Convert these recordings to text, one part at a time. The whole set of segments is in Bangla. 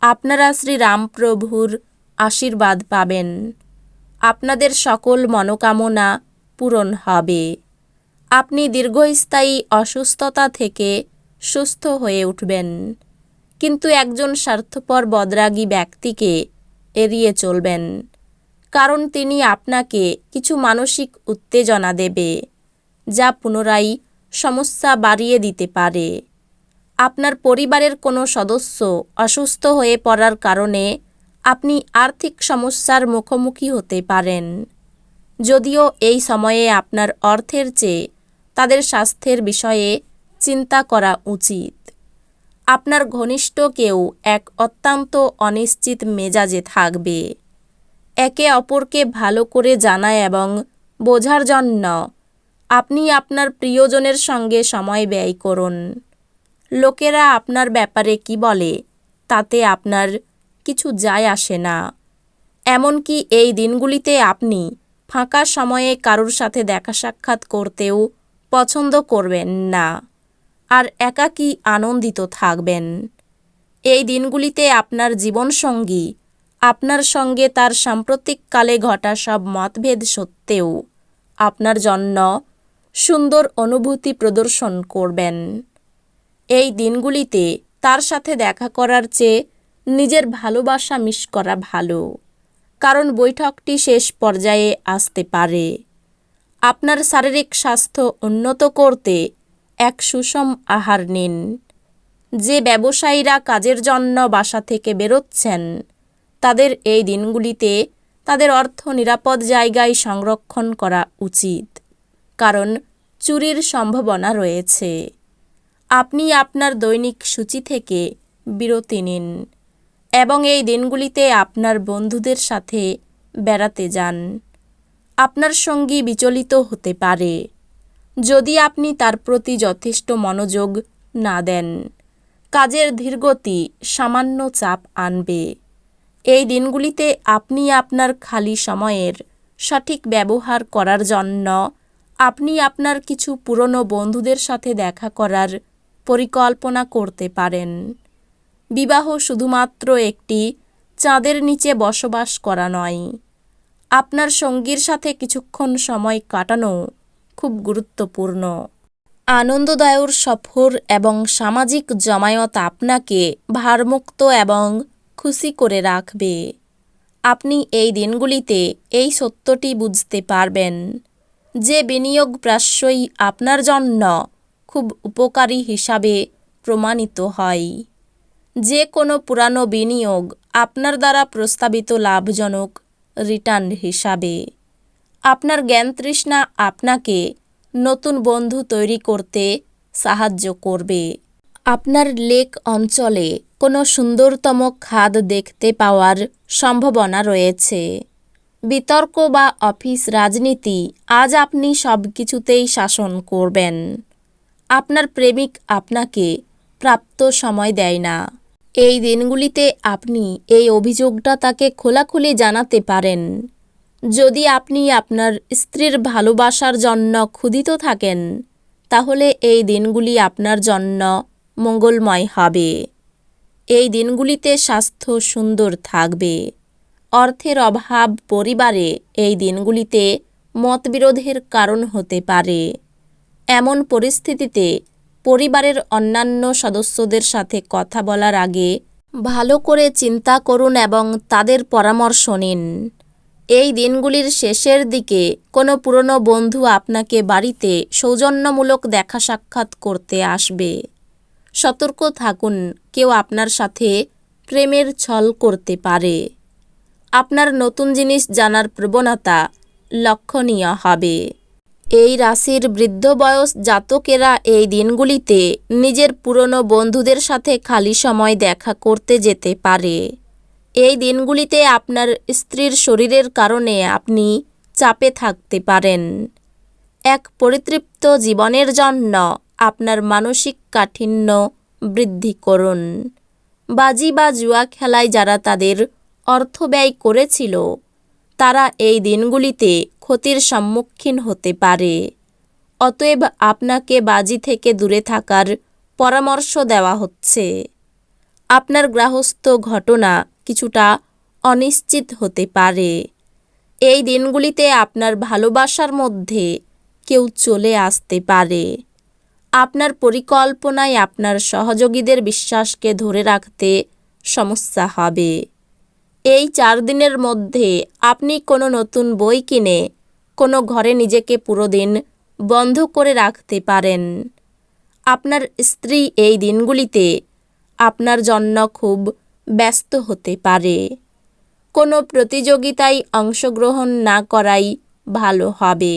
আপনারা শ্রী রামপ্রভুর আশীর্বাদ পাবেন। আপনাদের সকল মনোকামনা পূরণ হবে। আপনি দীর্ঘস্থায়ী অসুস্থতা থেকে সুস্থ হয়ে উঠবেন। কিন্তু একজন স্বার্থপর বদরাগী ব্যক্তিকে এড়িয়ে চলবেন। কারণ তিনি আপনাকে কিছু মানসিক উত্তেজনা দেবে, যা পুনরায় সমস্যা বাড়িয়ে দিতে পারে। আপনার পরিবারের কোনো সদস্য অসুস্থ হয়ে পড়ার কারণে আপনি আর্থিক সমস্যার মুখোমুখি হতে পারেন। যদিও এই সময়ে আপনার অর্থের চেয়ে তাদের স্বাস্থ্যের বিষয়ে চিন্তা করা উচিত। আপনার ঘনিষ্ঠ কেউ এক অত্যন্ত অনিশ্চিত মেজাজে থাকবে। একে অপরকে ভালো করে জানা এবং বোঝার জন্য আপনি আপনার প্রিয়জনের সঙ্গে সময় ব্যয় করুন। লোকেরা আপনার ব্যাপারে কি বলে, তাতে আপনার কিছু যায় আসে না। এমনকি এই দিনগুলিতে আপনি ফাঁকা সময়ে কারোর সাথে দেখা সাক্ষাৎ করতেও পছন্দ করবেন না, আর একাকী আনন্দিত থাকবেন। এই দিনগুলিতে আপনার জীবনসঙ্গী, আপনার সঙ্গে তার সাম্প্রতিককালে ঘটা সব মতভেদ সত্ত্বেও আপনার জন্য সুন্দর অনুভূতি প্রদর্শন করবেন। এই দিনগুলিতে তার সাথে দেখা করার চেয়ে নিজের ভালোবাসা মিস করা ভালো, কারণ বৈঠকটি শেষ পর্যায়ে আসতে পারে। আপনার শারীরিক স্বাস্থ্য উন্নত করতে এক সুষম আহার নিন। যে ব্যবসায়ীরা কাজের জন্য বাসা থেকে বেরোচ্ছেন, তাদের এই দিনগুলিতে তাদের অর্থ নিরাপদ জায়গায় সংরক্ষণ করা উচিত, কারণ চুরির সম্ভাবনা রয়েছে। আপনি আপনার দৈনিক সূচি থেকে বিরতি নিন এবং এই দিনগুলিতে আপনার বন্ধুদের সাথে বেড়াতে যান। আপনার সঙ্গী বিচলিত হতে পারে। যদি আপনি তার প্রতি যথেষ্ট মনোযোগ না দেন, কাজের ধীরগতি সামান্য চাপ আনবে। এই দিনগুলিতে আপনি আপনার খালি সময়ের সঠিক ব্যবহার করার জন্য আপনি আপনার কিছু পুরনো বন্ধুদের সাথে দেখা করার পরিকল্পনা করতে পারেন। বিবাহ শুধুমাত্র একটি চাঁদের নিচে বসবাস করা নয়। আপনার সঙ্গীর সাথে কিছুক্ষণ সময় কাটানো খুব গুরুত্বপূর্ণ। আনন্দদায়ক সফর এবং সামাজিক জমায়ত আপনাকে ভারমুক্ত এবং খুশি করে রাখবে। আপনি এই দিনগুলিতে এই সত্যটি বুঝতে পারবেন যে বিনিয়োগ প্রায়শই আপনার জন্য খুব উপকারী হিসাবে প্রমাণিত হয়। যে কোনো পুরানো বিনিয়োগ আপনার দ্বারা প্রস্তাবিত লাভজনক রিটার্ন হিসাবে। আপনার জ্ঞান তৃষ্ণা আপনাকে নতুন বন্ধু তৈরি করতে সাহায্য করবে। আপনার লেক অঞ্চলে কোনো সুন্দরতম খাদ দেখতে পাওয়ার সম্ভাবনা রয়েছে। বিতর্ক বা অফিস রাজনীতি আজ আপনি সব কিছুতেই শাসন করবেন। আপনার প্রেমিক আপনাকে প্রাপ্ত সময় দেয় না। এই দিনগুলিতে আপনি এই অভিযোগটা তাকে খোলাখুলি জানাতে পারেন। যদি আপনি আপনার স্ত্রীর ভালোবাসার জন্য ক্ষুধিত থাকেন, তাহলে এই দিনগুলি আপনার জন্য মঙ্গলময় হবে। এই দিনগুলিতে স্বাস্থ্য সুন্দর থাকবে। অর্থের অভাব পরিবারে এই দিনগুলিতে মতবিরোধের কারণ হতে পারে। এমন পরিস্থিতিতে পরিবারের অন্যান্য সদস্যদের সাথে কথা বলার আগে ভালো করে চিন্তা করুন এবং তাদের পরামর্শ নিন। এই দিনগুলির শেষের দিকে কোনো পুরনো বন্ধু আপনাকে বাড়িতে সৌজন্যমূলক দেখা সাক্ষাৎ করতে আসবে। সতর্ক থাকুন, কেউ আপনার সাথে প্রেমের ছল করতে পারে। আপনার নতুন জিনিস জানার প্রবণতা লক্ষণীয় হবে। এই রাশির বৃদ্ধ বয়স জাতকেরা এই দিনগুলিতে নিজের পুরনো বন্ধুদের সাথে খালি সময় দেখা করতে যেতে পারে। এই দিনগুলিতে আপনার স্ত্রীর শরীরের কারণে আপনি চাপে থাকতে পারেন। এক পরিতৃপ্ত জীবনের জন্য আপনার মানসিক কাঠিন্য বৃদ্ধি করুন। বাজি বা জুয়া খেলায় যারা তাদের অর্থ ব্যয় করেছিল, তারা এই দিনগুলিতে ক্ষতির সম্মুখীন হতে পারে। অতএব আপনাকে বাজি থেকে দূরে থাকার পরামর্শ দেওয়া হচ্ছে। আপনার গ্রাহস্থ ঘটনা কিছুটা অনিশ্চিত হতে পারে। এই দিনগুলিতে আপনার ভালোবাসার মধ্যে কেউ চলে আসতে পারে। আপনার পরিকল্পনায় আপনার সহযোগীদের বিশ্বাসকে ধরে রাখতে সমস্যা হবে। এই চার দিনের মধ্যে আপনি কোনো নতুন বই কিনে কোনো ঘরে নিজেকে পুরো দিন বন্ধ করে রাখতে পারেন। আপনার স্ত্রী এই দিনগুলিতে আপনার জন্য খুব ব্যস্ত হতে পারে। কোনো প্রতিযোগিতায় অংশগ্রহণ না করাই ভালো হবে।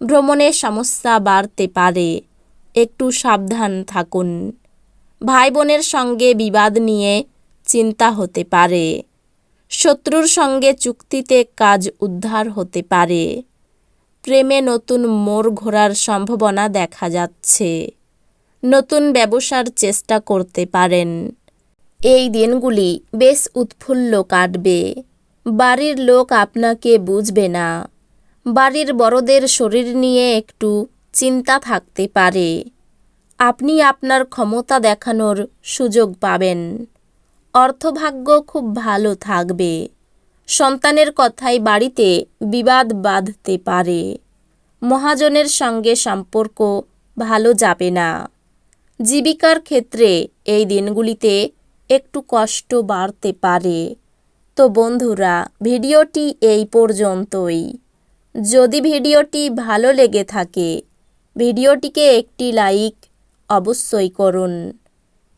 ভ্রমণের সমস্যা বাড়তে পারে। একটু সাবধান থাকুন। ভাই বোনের সঙ্গে বিবাদ নিয়ে চিন্তা হতে পারে। শত্রুর সঙ্গে চুক্তিতে কাজ উদ্ধার হতে পারে। প্রেমে নতুন মোড় ঘোরার সম্ভাবনা দেখা যাচ্ছে। নতুন ব্যবসার চেষ্টা করতে পারেন। এই দিনগুলি বেশ উৎফুল্ল কাটবে। বাড়ির লোক আপনাকে বুঝবে না। বাড়ির বড়দের শরীর নিয়ে একটু চিন্তা থাকতে পারে। আপনি আপনার ক্ষমতা দেখানোর সুযোগ পাবেন। অর্থভাগ্য খুব ভালো থাকবে। সন্তানের কথায় বাড়িতে বিবাদ বাঁধতে পারে। মহাজনের সঙ্গে সম্পর্ক ভালো যাবে না। জীবিকার ক্ষেত্রে এই দিনগুলিতে একটু কষ্ট বাড়তে পারে। তো বন্ধুরা, ভিডিওটি এই পর্যন্তই। যদি ভিডিওটি ভালো লেগে থাকে, ভিডিওটিকে একটি লাইক অবশ্যই করুন।